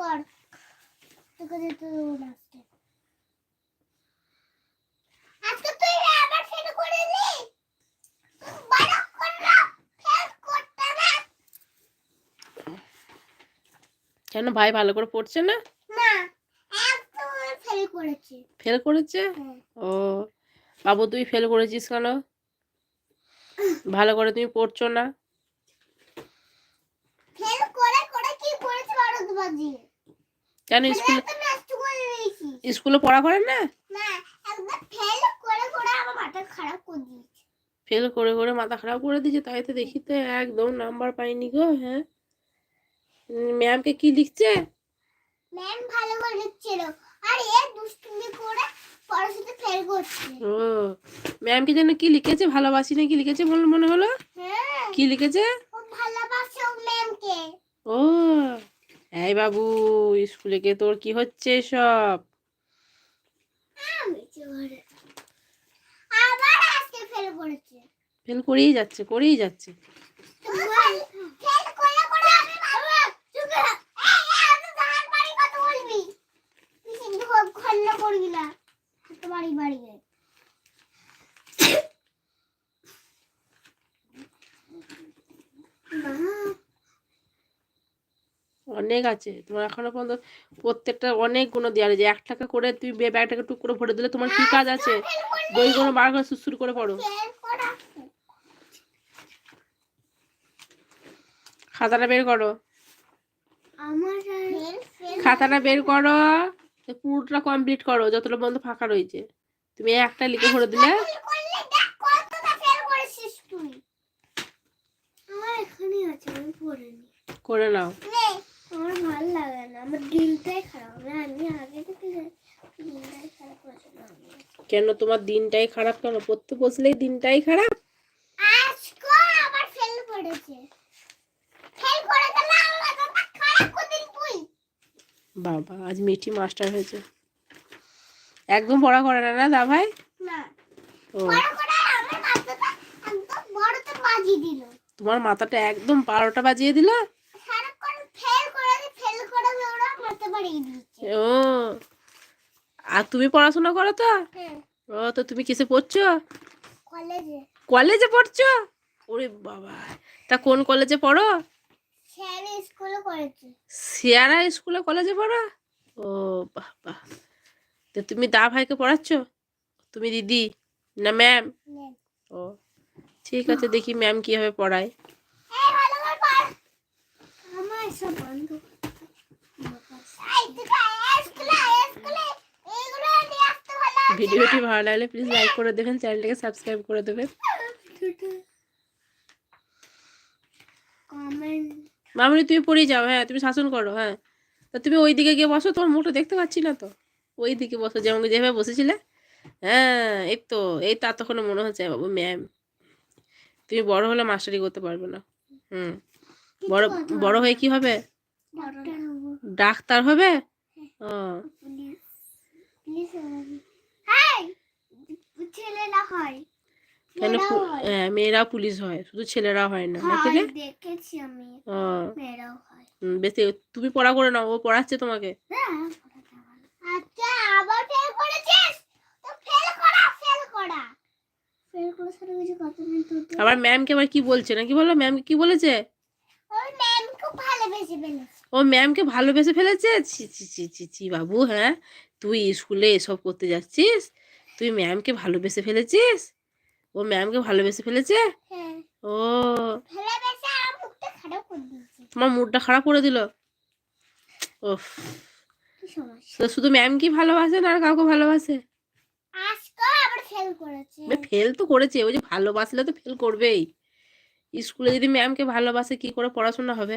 কর। তোকে যেতে দেবো না আজকে। আজকে তুই আবার ফেল করে দিলি বারো করল ফেল করতে না। কেন ভাই ভালো করে পড়ছে না? না একদম ফেল করেছি। ফেল করেছে? হ্যাঁ। ও বাবু তুই ফেল করেছিস কেন? ভালো করে তুমি পড়ছো না? ফেল করে করে কি করেছে বারো কেন স্কুলে করে দিয়েছি স্কুলে পড়া করেন না? ফেল করে করে মাথা খারাপ করে দিয়েছে। তাই তো দেখি তো একদম নাম্বার পাইনি গো হ্যাঁ? ম্যামকে কি লিখছে? ম্যাম ভালো করে লিখছিল আর এ দুষ্টুমি করে পড়াশোনাতে ফেল করছে। ও ম্যামকে যেন কি লিখেছে ভালোবাসি না কি লিখেছে মনে হলো? হ্যাঁ। কি লিখেছে? ভালোবাসে ম্যামকে ও এই বাবু স্কুলে গিয়ে তোর কি হচ্ছে সব ফেল করেই যাচ্ছে করেই যাচ্ছে ফেল করে করে আমি বাবা চুপ কর এই এই আমি ধান বাড়ি কত বলবি তুই কিন্তু খল্লা করবি না কত বাড়ি বাড়ি গে অনেক আছে। তোমার এখনও পর্যন্ত প্রত্যেকটা অনেক গুণ দেওয়া আছে এক টাকা করে তুমি ব্যাগটাকে টুক করে ভরে দিলে তোমার কি কাজ আছে? বইগুলো বার করে সুসুর করে পড়ো। খাতাটা বের করো। খাতাটা বের করো। পুরোটা কমপ্লিট করো যতটা বন্ধ ফাঁকা রয়েছে। তুমি একটা লিখে ভরে দিলে করে নাও। আমার ভালো লাগে না। আমার দিলটাই খারাপ। না আমি আগে থেকে জানি দিলটাই খারাপ কেন তোমার দিনটাই খারাপ কেন? পড়তে বসলেই দিনটাই খারাপ? আজকে আবার ফেল করেছে। ফেল করে দিলে আমার মাথাটা খারাপ তুই। বাবা আজ মিঠি মাস্টার হয়েছে। একদম পড়া করে না না দা ভাই? না। ও। করে আমার মাথাটা একদম বড়তে বাজিয়ে দিল। তোমার মাথাটা একদম বারোটা বাজিয়ে দিল সারাক্ষণ ফেল করে দি ফেল করে দি ওরা মাথা বাড়িয়ে দিচ্ছে ও। আর তুমি পড়াশোনা করো তো? ও তো তুমি কিসে পড়ছো? কলেজে। কলেজে পড়ছো? ওরে বাবা। তা কোন কলেজে পড়ো? স্যার স্কুলে সিয়ারা স্কুলে কলেজে পড়ো? ও বাহ বাহ তো তুমি দা ভাইকে পড়াচ্ছ? তুমি দিদি না ম্যাম? ও ঠিক আছে দেখি ম্যাম কীভাবে পড়ায়। আমার সব বন্ধ এই তুই আয়, স্কুলে আয়, স্কুলে এইগুলো নিয়ে আসতে ভালো আছে ভিডিওটি ভালো লাগলে প্লিজ লাইক করে দেবেন চ্যানেলটাকে সাবস্ক্রাইব করে দেবেন। মামনি তুমি পড়ে যাও হ্যাঁ তুমি শাসন করো হ্যাঁ। তা তুমি ওই দিকে গিয়ে বসো তোমার মুখটা দেখতে পাচ্ছি না তো। ওই দিকে বসো যেমন যেভাবে বসেছিলে। হ্যাঁ এই তো এই তো এতক্ষণে মনে হচ্ছে বাবু ম্যাম তুমি বড় হলে মাস্টারি করতে পারবে না। হুম। বড় বড় হয়ে কি হবে? ডাক্তার হব ডাক্তার হবে? ও। পুলিশ হয়। কেন মেয়েরা পুলিশ হয় শুধু ছেলেরা হয় না নাকি রে দেখেছি আমি। ও। মেয়েরাও হয়। বেশি তুমি পড়া করে নাও ও পড়াচ্ছে তোমাকে। আচ্ছা আবার ফেল করেছিস? তো ফেল করা ফেল করা। ফেল করে সারা কিছু কথা নেই তো। আবার ম্যামকে আবার কি বলছে নাকি বলো? ম্যামকে কি বলেছে? ওই ম্যাম ভালোবেসে ফেলেছে। ও ম্যামকে ভালোবেসে ফেলেছে? ছি ছি ছি ছি বাবু হ্যাঁ? তুই স্কুলে এসব করতে যাচ্ছিস? তুই ম্যামকে ভালোবেসে ফেলেছিস? ও ম্যামকে ভালোবেসে ফেলেছে? হ্যাঁ। ও। তোমার মুডটা খারাপ করে দিল? তো শুধু ম্যাম কি ভালোবাসে না আর কাউকে ভালোবাসে? ফেল ফেল তো করেছে ওই যে ভালোবাসলে তো ফেল করবেই। স্কুলে যদি ম্যামকে ভালোবাসে কি করে পড়াশোনা হবে?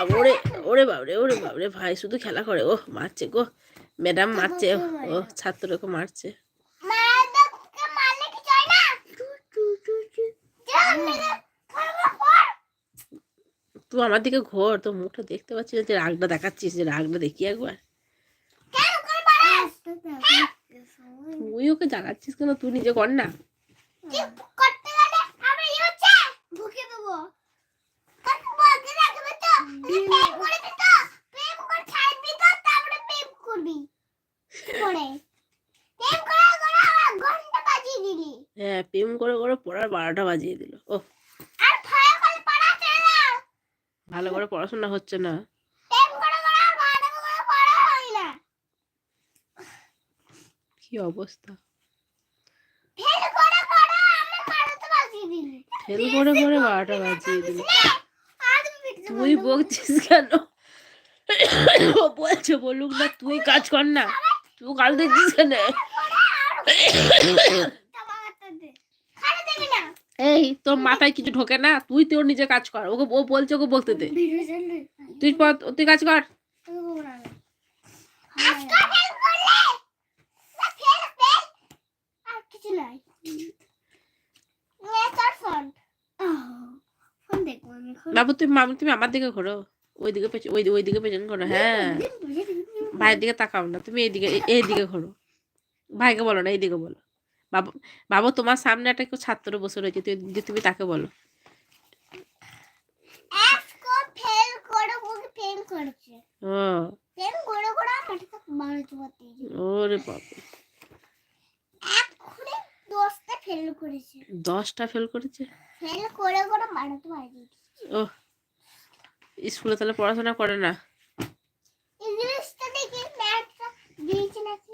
আ, ওরে ওরে বাবরে ওরে বাবরে ভাই শুধু খেলা করে ও মারছে গো। ম্যাডাম মারছে ও ছাত্রকে মারছে। মায়েরকে মারলে কি চাই না? যা মেরে করব কর তুই আমার দিকে ঘোর তোর মুখটা দেখতে পাচ্ছিস না যে রাগটা দেখাচ্ছিস যে রাগটা দেখি একবার। কেন তুই ওকে জ্বালাচ্ছিস কেন? তুই নিজে কর না কি করতে গেলে আমরা ইয়ে হচ্ছে ভুকে দেবো কাকু বলতে রাখবে তো প্রেম করবি তো প্রেম করে ছাড়বি তো তারপরে প্রেম করবি কি করে প্রেম করে করে আমার ঘণ্টা বাজিয়ে দিলি হ্যাঁ প্রেম করে করে পড়ার বারোটা বাজিয়ে দিল। ও ভালো করে পড়াশোনা হচ্ছে না। কি অবস্থা? ফেল করে করে বারোটা বাজিয়ে দিল। তুই বকছিস কেন? ও বলছে বলুক না তুই কাজ কর না। তুই কাল দেখছিস কেন এই, তোর মাথায় কিছু ঢোকে না, তুই তোর নিজে কাজ কর, ওকে ও বলছে ওকে বলতে দে। তুই তুই কাজ কর। বাবু তুমি মাম তুমি আমার দিকে ঘোরো। ওই দিকে ওই ওই দিকে পেছন ঘোরো হ্যাঁ। ভাইয়ের দিকে তাকাও না, তুমি এইদিকে এই দিকে ঘোরো। ভাইকে বলো না, এইদিকে বলো। বাবু বাবু তোমার সামনে একটা কেউ ছাত্র বসে রয়েছে যে তুমি তাকে বলো। ওরে বাবু। দশটা ফেল করেছে। দশটা ফেল করেছে? ফেল করে করে মারতে পারতে ও স্কুলে তাহলে পড়াশোনা করে না? ইংলিশটা দেখি ম্যাথটা দিয়েছে নাকি?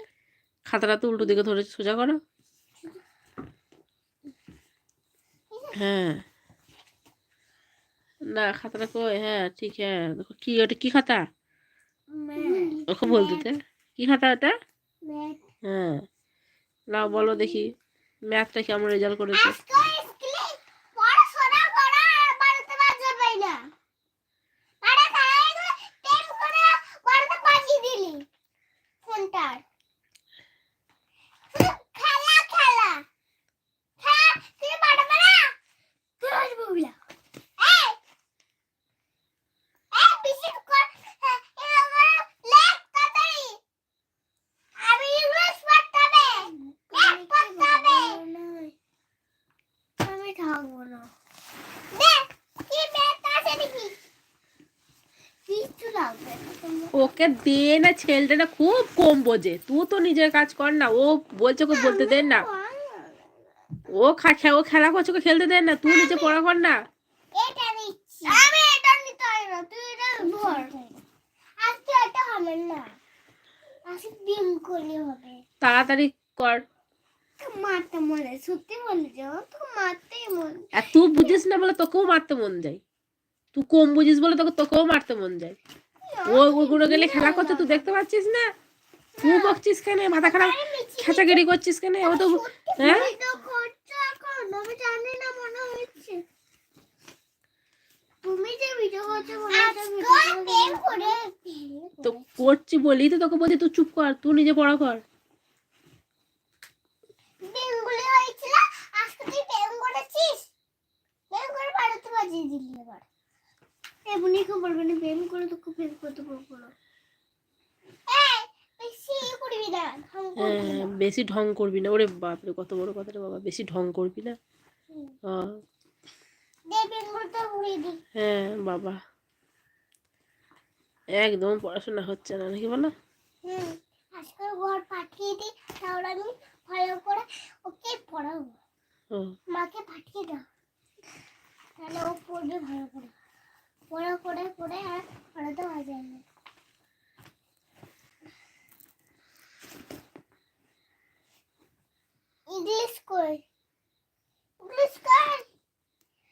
খাতাটা তো উল্টো দিকে ধরে সোজা করো। হ্যাঁ। না খাতাটা কই? হ্যাঁ ঠিক হ্যাঁ। দেখো কি ওটা কি খাতা? ওকে বলতে দিতে কি খাতা ওটা? হ্যাঁ। না বলো দেখি। ম্যাথটা কেমন রেজাল্ট করেছে আজকে স্কুলে পড়াশোনা করা আর বাড়িতে বাজে পাই না আরে তারা টেন করে বাড়িতে পাঠিয়ে দিলি ফোনটার শুধু খেলা খেলা হ্যাঁ তুই পারবে না তুই আসব বলা এই এই বেশি কর হ্যাঁ, এরকম লেখ তাড়াতাড়ি আমি ইংলিশ পড়তে হবে লেখ পড়তে হবে আমি থাকব না দেখ কি ব্যাগ আছে দেখি কিচ্ছু লাগবে না তোমার। ওকে দে না ছেলেটা না খুব কম বোঝে। তুই তো নিজের কাজ কর না ও বলছে ওকে বলতে দেন না। ও খা ও খেলা করছে ওকে খেলতে দেন না তুই নিজে পড়া কর না। এটা নিচ্ছি। আমি এটা নিতে না তুই এটা ধর। আজকে এটা হবে না। আজকে ডিম করলে হবে। তাড়াতাড়ি কর। মারতে মনে সত্যি বলে যাও তো মারতেই মন আর তুই বুঝিস না বলে তোকেও মারতে মন যায়। তুই কম বুঝিস বলে তোকে তোকেও মারতে মন যায়। ও ওগুলো গেলে খেলা করতে তুই দেখতে পাচ্ছিস না। তুই বকছিস কেন? মাথা খারাপ? খেচাগিরি করছিস কেন? ও তো হ্যাঁ? তো করছ এখন আমি জানি না হচ্ছে। তুমি যে ভিডিও করছ হচ্ছে প্রেম করে তো করছি বলি তো তোকে বলছি তুই চুপ কর তুই নিজে পড়া কর। হয়েছিল আজকে তুই প্রেম করেছিস প্রেম করে বাড়িতে বাজিয়ে দিলি এবার বলবে না প্রেম করে তোকে প্রেম করতে পারব না বেশি করবি না ঢং করবি হ্যাঁ না। বেশি ঢং করবি না। ওরে বাপরে কত বড় কথা রে বাবা বেশি ঢং করবি না? হ্যাঁ, হ্যাঁ বাবা। একদম পড়াশোনা হচ্ছে না নাকি বলো? হুম আজকে ঘর পাঠিয়ে দিই তাহলে আমি ভালো করে ওকে পড়াবো। মাকে পাঠিয়ে দাও। তাহলে ও পড়বে ভালো করে। পড়া পড়ে পড়ে আর পড়াতে মজা না। ইংলিশ কই? ইংলিশ কই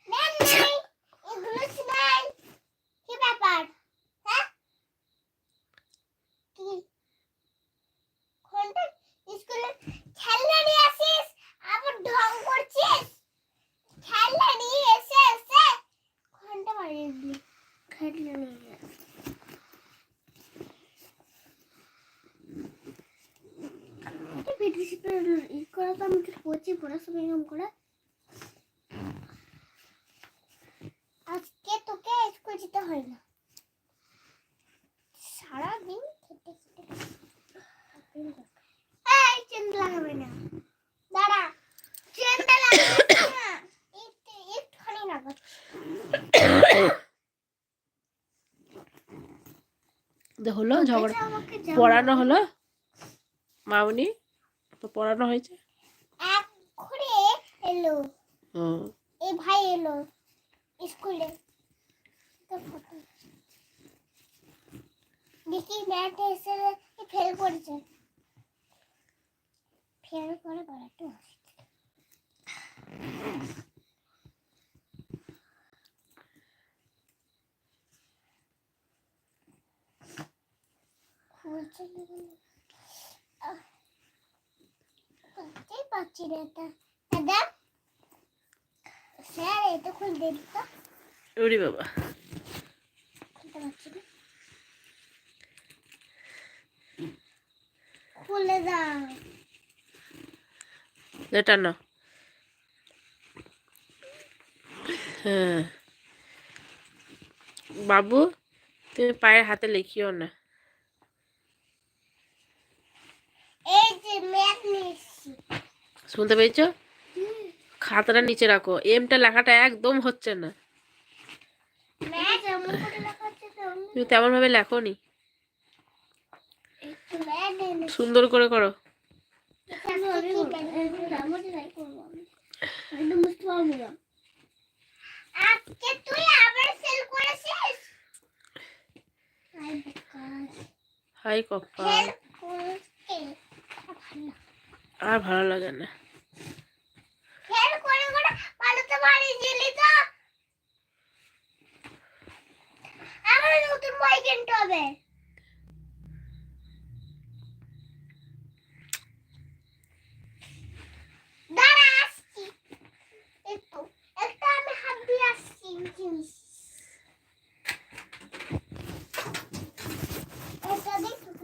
ম্যাম নাই ইংলিশ নাই কি ব্যাপার হ্যাঁ কি কোনটা স্কুলে খেলনা নিয়ে আসিস আবার ঢং করছিস আজকে তোকে স্কুল যেতে হয় না। সারাদিন খেটে খেটে এই চেন লাগাবে না। দাঁড়া চেনটা লাগাবে না। একটু একটুখানি তো হলো ঝগড়া পড়ানো হলো মামনি? তো পড়ানো হয়েছে? এক ঘুরে এলো। এই ভাই এলো স্কুলে। দেখি ম্যাট এসে ফেল করেছে। ফেল করে পড়াতে খুলছে না কেন? আহ, খুলতেই পারছি না এটা দাদা স্যার এটা খুলতে দিত ওরে বাবা খুলতে পারছি না খুলে দাও এটা না হ্যাঁ বাবু তুমি পায়ের হাতে লিখিও না এই যে ম্যাথ শুনতে পেয়েছ খাতাটা নিচে রাখো। এমটা লেখাটা একদম হচ্ছে না। তুমি তেমন ভাবে লেখো নি সুন্দর করে করো। হাই আর ভালো লাগে না ফেল করে করে পালাতে পারি জেলি তো? আমার নতুন বই কিনতে হবে।